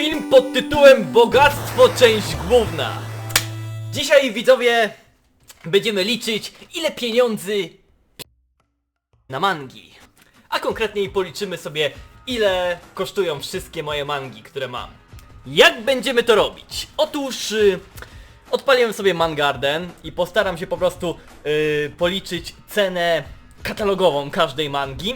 film pod tytułem Bogactwo część główna. Dzisiaj widzowie będziemy liczyć ile pieniędzy na mangi. A konkretniej policzymy sobie ile kosztują wszystkie moje mangi, które mam. Jak będziemy to robić? Otóż y, odpaliłem sobie Mangarden i postaram się po prostu y, policzyć cenę katalogową każdej mangi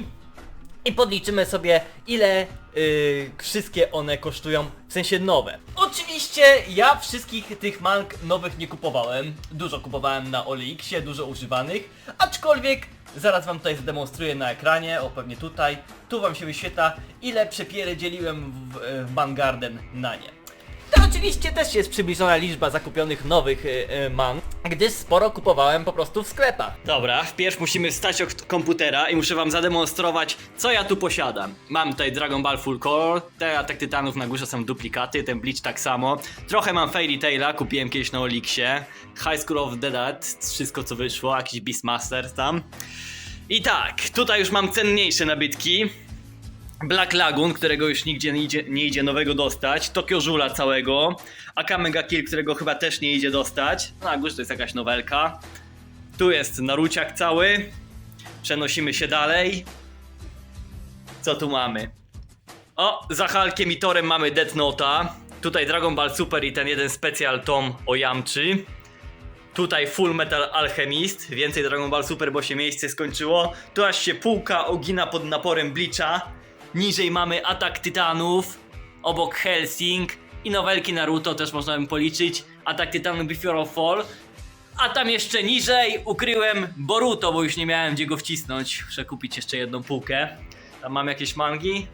i podliczymy sobie ile y, wszystkie one kosztują, w sensie nowe. Oczywiście ja wszystkich tych mang nowych nie kupowałem, dużo kupowałem na Olixie, dużo używanych, aczkolwiek zaraz wam tutaj zademonstruję na ekranie, o pewnie tutaj, tu wam się wyświetla ile przepiery dzieliłem w, w Mangarden na nie. To oczywiście też jest przybliżona liczba zakupionych nowych y, y, man, gdyż sporo kupowałem po prostu w sklepach. Dobra, wpierw musimy wstać od komputera i muszę wam zademonstrować, co ja tu posiadam. Mam tutaj Dragon Ball Full Color, te atak tytanów na górze są duplikaty, ten Bleach tak samo. Trochę mam Fairy Taila, kupiłem kiedyś na Olixie. High School of the Dead, wszystko co wyszło, jakiś Beastmaster tam. I tak, tutaj już mam cenniejsze nabytki. Black Lagoon, którego już nigdzie nie idzie, nie idzie nowego dostać, Tokyo Żula całego, Akamega Kill, którego chyba też nie idzie dostać. No, Na górze to jest jakaś nowelka. Tu jest Naruciak cały. Przenosimy się dalej. Co tu mamy? O, za Hulkiem i Torem mamy Death Nota. Tutaj Dragon Ball Super i ten jeden specjal tom o Yamczy. Tutaj Full Metal Alchemist, więcej Dragon Ball Super, bo się miejsce skończyło. Tu aż się półka ogina pod naporem Bleacha. Niżej mamy Atak Tytanów, obok Helsing i nowelki Naruto też można by policzyć. Atak Tytanów Before All Fall. A tam jeszcze niżej ukryłem Boruto, bo już nie miałem gdzie go wcisnąć. Muszę kupić jeszcze jedną półkę. Tam mam jakieś mangi?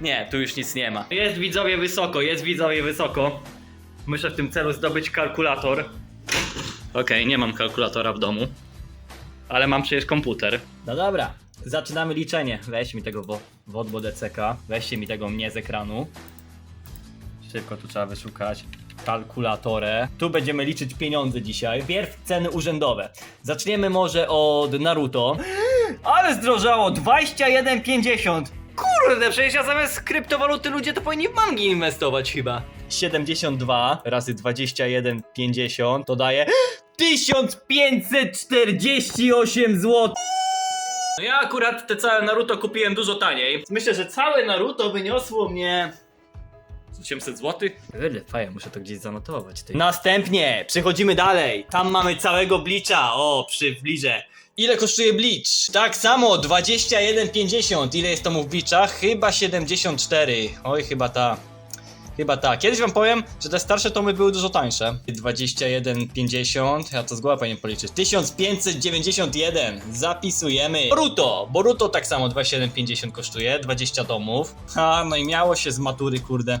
Nie, tu już nic nie ma. Jest widzowie wysoko, jest widzowie wysoko. Muszę w tym celu zdobyć kalkulator. Okej, nie mam kalkulatora w domu. Ale mam przecież komputer. No dobra, zaczynamy liczenie. Weź mi tego wo- wodbo DCK, weźcie mi tego mnie z ekranu. Szybko tu trzeba wyszukać kalkulatorę. Tu będziemy liczyć pieniądze dzisiaj. Pierw ceny urzędowe. Zaczniemy może od Naruto. Ale zdrożało 21,50. Kurde, przecież ja zamiast kryptowaluty ludzie to powinni w mangi inwestować chyba. 72 razy 21,50 to daje 1548 zł. No ja akurat te całe Naruto kupiłem dużo taniej. Myślę, że całe Naruto wyniosło mnie... z 800 zł? Wyle, faja, muszę to gdzieś zanotować. Ty. Następnie przechodzimy dalej. Tam mamy całego Bleacha. O, przybliżę. Ile kosztuje Bleach? Tak samo, 21,50. Ile jest tomów Bleacha? Chyba 74. Oj, chyba ta. Chyba tak. Kiedyś wam powiem, że te starsze tomy były dużo tańsze. 21,50. Ja to z głowy powinien policzyć. 1591. Zapisujemy. Boruto. Boruto tak samo 27,50 kosztuje. 20 tomów. Ha, no i miało się z matury, kurde.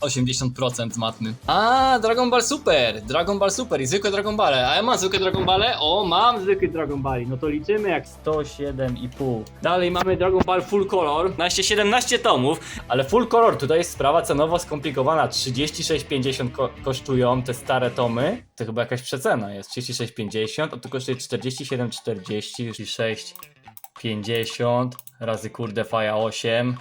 80% z matmy. A, Dragon Ball Super! Dragon Ball Super i zwykłe Dragon Balle. A ja mam zwykłe Dragon Balle? O, mam zwykły Dragon Ball. No to liczymy jak 107,5. Dalej mamy Dragon Ball Full Color. 12, 17 tomów. Ale Full Color tutaj jest sprawa cenowo skomplikowana. 36,50 ko kosztują te stare tomy. To chyba jakaś przecena jest. 36,50, a tu kosztuje 47,40, czyli 6,50 razy kurde faja 8.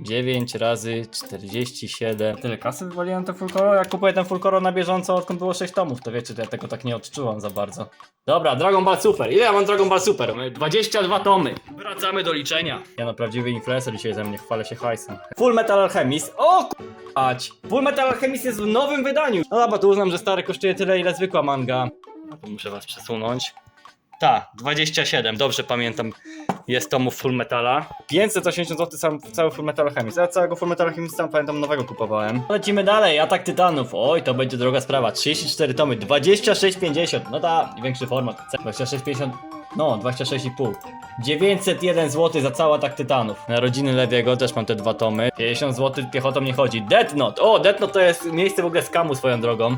9 razy 47. Tyle kasy wywaliłem ten full color. Ja kupuję ten full color na bieżąco odkąd było 6 tomów. To wiecie, to ja tego tak nie odczułam za bardzo. Dobra, Dragon Ball Super. Ile ja mam Dragon Ball Super? Mamy 22 tomy. Wracamy do liczenia. Ja na prawdziwy influencer dzisiaj ze mnie chwalę się hajsem. Full Metal Alchemist. O k***ać. Full Metal Alchemist jest w nowym wydaniu. No dobra, to uznam, że stary kosztuje tyle, ile zwykła manga. No to muszę was przesunąć. Ta, 27, dobrze pamiętam. Jest tomów Full Metala. 580 zł sam cały Full Metal Alchemist. Ja całego Full Metal Alchemist sam pamiętam nowego kupowałem. Lecimy dalej, Atak Tytanów. Oj, to będzie droga sprawa. 34 tomy, 26,50. No ta, większy format. 26,50. No, 26,5. 901 zł za cały Atak Tytanów. Na rodziny Lewiego też mam te dwa tomy. 50 zł piechotą nie chodzi. Death Note. O, Death Note to jest miejsce w ogóle skamu swoją drogą.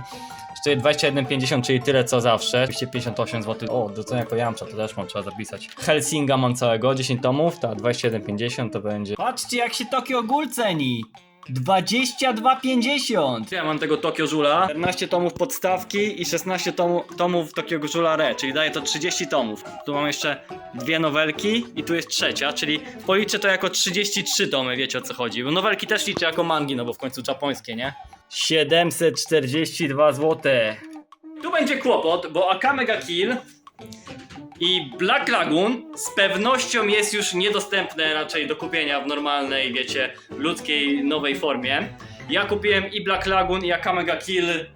Kosztuje 21,50, czyli tyle co zawsze. 258 zł. O, do co jako Jamcza, to też mam, trzeba zapisać. Helsinga mam całego, 10 tomów, ta 21,50 to będzie. Patrzcie jak się Tokio Ghoul ceni! 22,50! Ja mam tego Tokio Żula, 14 tomów podstawki i 16 tomu, tomów Tokio Żula Re, czyli daje to 30 tomów. Tu mam jeszcze dwie nowelki i tu jest trzecia, czyli policzę to jako 33 tomy, wiecie o co chodzi. Bo nowelki też liczę jako mangi, no bo w końcu japońskie, nie? 742 zł. Tu będzie kłopot, bo Akame ga Kill i Black Lagoon z pewnością jest już niedostępne raczej do kupienia w normalnej, wiecie, ludzkiej, nowej formie. Ja kupiłem i Black Lagoon i Akame ga Kill y,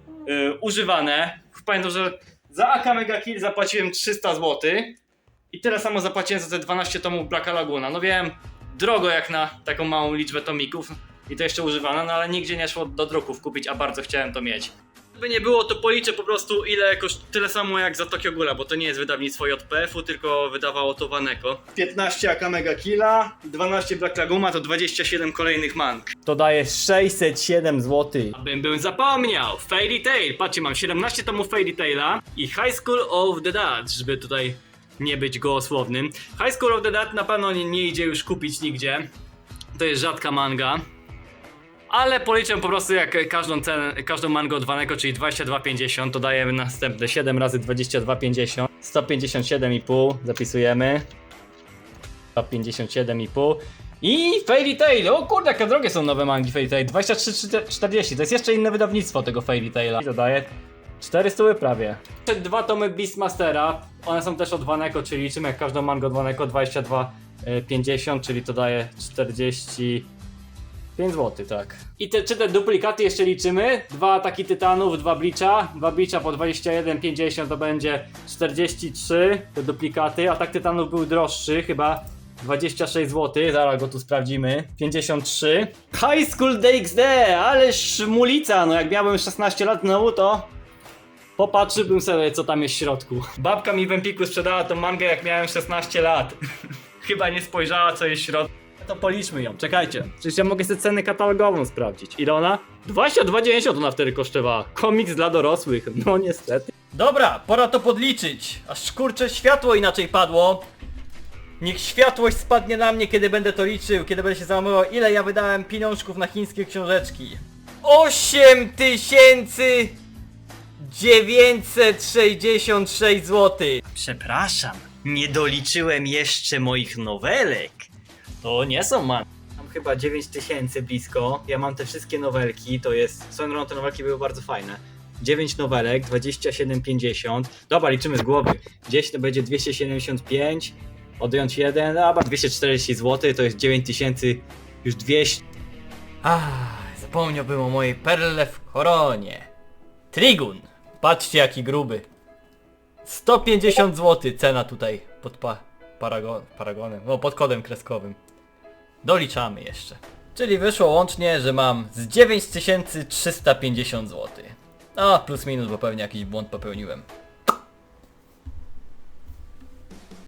używane. Pamiętam, że za Akame ga Kill zapłaciłem 300 zł i tyle samo zapłaciłem za te 12 tomów Black Laguna. No wiem, drogo jak na taką małą liczbę tomików i to jeszcze używane, no ale nigdzie nie szło do druków kupić, a bardzo chciałem to mieć. By nie było, to policzę po prostu ile koszt... tyle samo jak za Tokyo Ghoula, bo to nie jest wydawnictwo JPF-u, tylko wydawało to Waneko. 15 Akame ga Killa, 12 Black Laguna to 27 kolejnych mang. To daje 607 zł. Abym był zapomniał, Fairy Tail, patrzcie, mam 17 tomów Fairy Taila i High School of the Dead, żeby tutaj nie być gołosłownym. High School of the Dead na pewno nie, nie idzie już kupić nigdzie. To jest rzadka manga. Ale policzę po prostu jak każdą cenę, każdą mangę od Waneko, czyli 22,50 to dajemy następne 7 razy 22,50 157,5 zapisujemy. 157,5 i Fairy Tail, o kurde jakie drogie są nowe mangi Fairy Tail. 23,40 to jest jeszcze inne wydawnictwo tego Fairy Taila. I to daje 400 prawie. Dwa tomy Beastmastera, one są też od Waneko, czyli liczymy jak każdą mangę od Waneko 22,50 czyli to daje 40 5 zł, tak. I te, czy te duplikaty jeszcze liczymy? Dwa ataki tytanów, dwa blicza. Dwa blicza po 21,50 to będzie 43 te duplikaty. Atak tytanów był droższy, chyba 26 zł. Zaraz go tu sprawdzimy. 53. High School DxD, ale szmulica. No jak miałbym 16 lat znowu to popatrzyłbym sobie co tam jest w środku. Babka mi w Empiku sprzedała tą mangę jak miałem 16 lat. Chyba nie spojrzała co jest w środku. To policzmy ją, czekajcie. Przecież ja mogę sobie cenę katalogową sprawdzić. Ile ona? 22,90 ona wtedy kosztowała. Komiks dla dorosłych. No niestety. Dobra, pora to podliczyć. Aż kurczę światło inaczej padło. Niech światłość spadnie na mnie, kiedy będę to liczył, kiedy będę się załamywał, ile ja wydałem pieniążków na chińskie książeczki. 8966 zł. Przepraszam, nie doliczyłem jeszcze moich nowelek. To nie są man. Mam chyba 9000 blisko. Ja mam te wszystkie nowelki, to jest. Swoją drogą te nowelki były bardzo fajne. 9 nowelek, 27,50. Dobra, liczymy z głowy. Gdzieś to będzie 275, odjąć jeden, dobra, 240 zł, to jest 9000, już 200. Ach, zapomniałbym o mojej perle w koronie. Trigun. Patrzcie jaki gruby. 150 zł cena tutaj pod pa paragon paragonem, no pod kodem kreskowym. Doliczamy jeszcze. Czyli wyszło łącznie, że mam z 9350 zł. No, plus minus, bo pewnie jakiś błąd popełniłem.